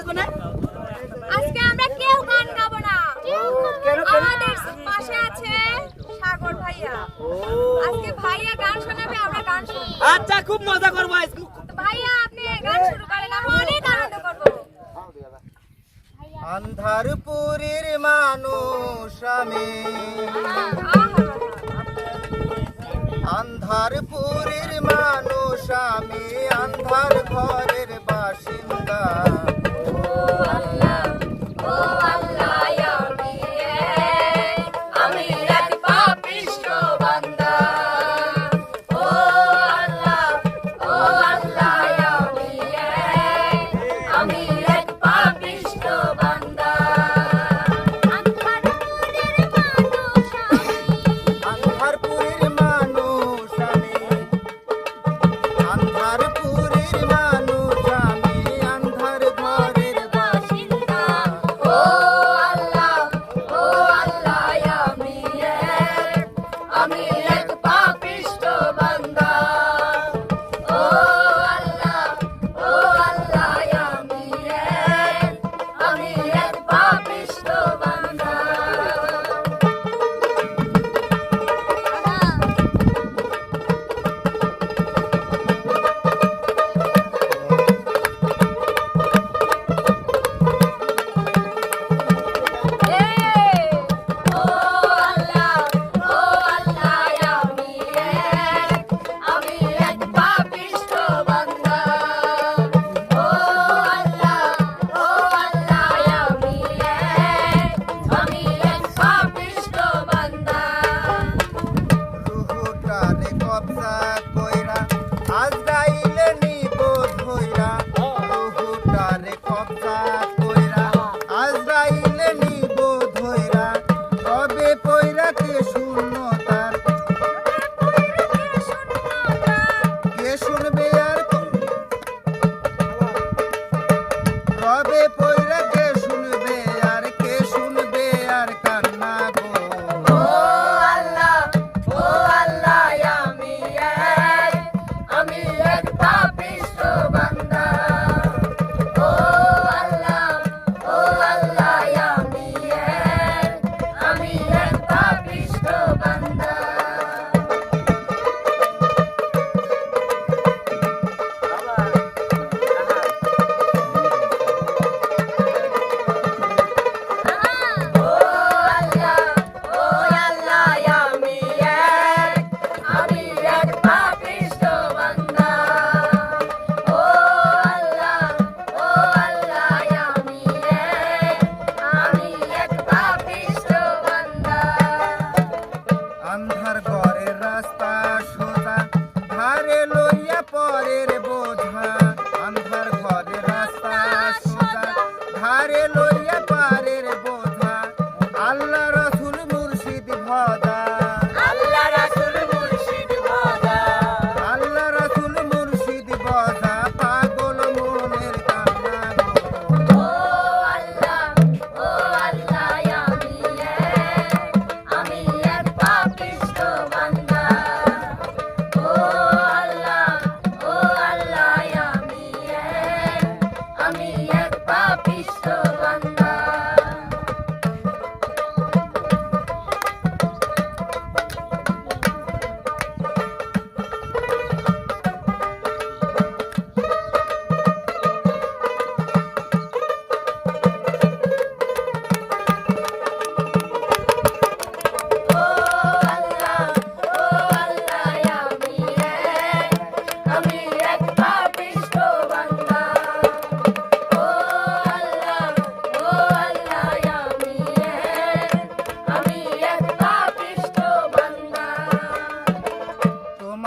বলব না? আজকে আমরা কেউ গান গাবো না। আমাদের পাশে আছে সাগর ভাইয়া। আজকে ভাইয়া গান শোনাবে আমরা গান শুনব। আচ্ছা খুব মজা করব ভাইয়া আপনি গান শুরু করেন অনেক আনন্দ করব। আন্ধারপুরের মানুষ আমি। আন্ধারপুরের মানুষ আমি আন্ধার ঘরের বাসিন্দা।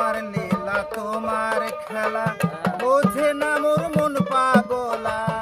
আমার লীলা তোমার খেলা। বোঝে না মোর মন পাগলা।